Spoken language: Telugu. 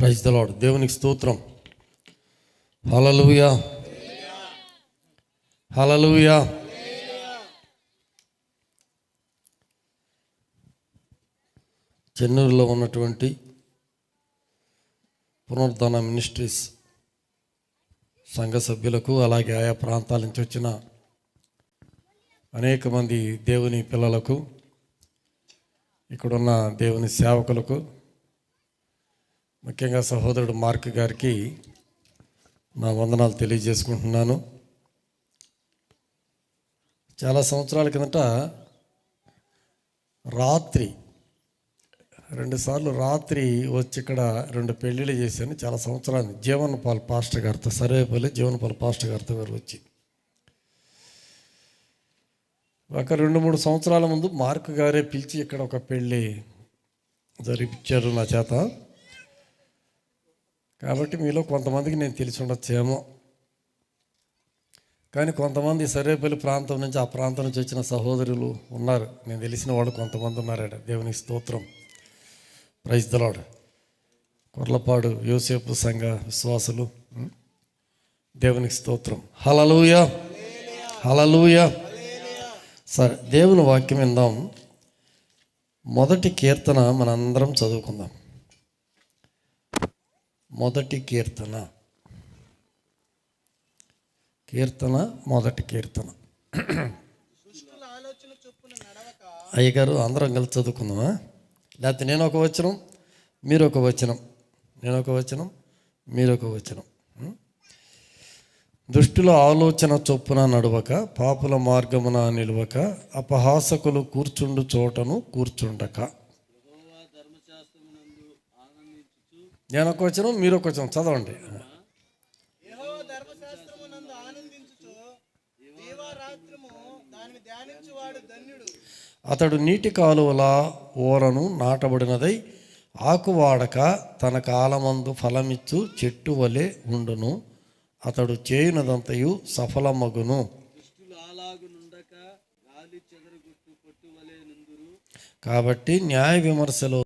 ప్రైజ్ ద దేవునికి స్తోత్రం. హలలుయా హలలుయా చెన్నూరులో ఉన్నటువంటి పునరుద్ధరణ మినిస్ట్రీస్ సంఘ సభ్యులకు అలాగే ఆయా ప్రాంతాల నుంచి వచ్చిన అనేక మంది దేవుని పిల్లలకు ఇక్కడున్న దేవుని సేవకులకు ముఖ్యంగా సహోదరుడు మార్క్ గారికి నా వందనాలు తెలియజేసుకుంటున్నాను. చాలా సంవత్సరాల కిందట రాత్రి రెండుసార్లు రాత్రి వచ్చి ఇక్కడ రెండు పెళ్ళిళ్ళు చేశాను. చాలా సంవత్సరాలు జీవనపాల్ పాస్టర్ గారితో సర్వేపల్లి జీవనపాల్ పాస్టర్ గారితో గారు వచ్చి. ఒక రెండు మూడు సంవత్సరాల ముందు మార్క్ గారే పిలిచి ఇక్కడ ఒక పెళ్ళి జరిపించారు నా చేత. కాబట్టి మీలో కొంతమందికి నేను తెలిసి ఉండొచ్చేమో. కానీ కొంతమంది సర్వేపల్లి ప్రాంతం నుంచి ఆ ప్రాంతం నుంచి వచ్చిన సహోదరులు ఉన్నారు. నేను తెలిసిన వాళ్ళు కొంతమంది ఉన్నారట. దేవుని స్తోత్రం. ప్రైజ్ దలాడు కొర్లపాడు యోసేపు సంఘ విశ్వాసులు. దేవునికి స్తోత్రం. హలలుయ హలలుయ సరే దేవుని వాక్యం విందాం. మొదటి కీర్తన మనందరం చదువుకుందాం. మొదటి కీర్తన. కీర్తన మొదటి కీర్తన. అయ్యగారు అందరం కలిసి చదువుకుందామా? లేకపోతే నేను ఒక వచనం మీరు ఒక వచనం. నేను ఒక వచనం మీరు ఒక వచనం. దుష్టుల ఆలోచన చొప్పున నడవక పాపుల మార్గమున నిలవక అపహాసకులు కూర్చుండు చోటను కూర్చుండక. నేను ఒక వచనం మీరు ఒక వచనం చదవండి అతడు నీటి కాలువల ఓరను నాటబడినదై ఆకువాడక తన కాలమందు ఫలమిచ్చు చెట్టు వలె ఉండును. అతడు చేయునదంతయు సఫలమగును. కాబట్టి న్యాయ విమర్శలో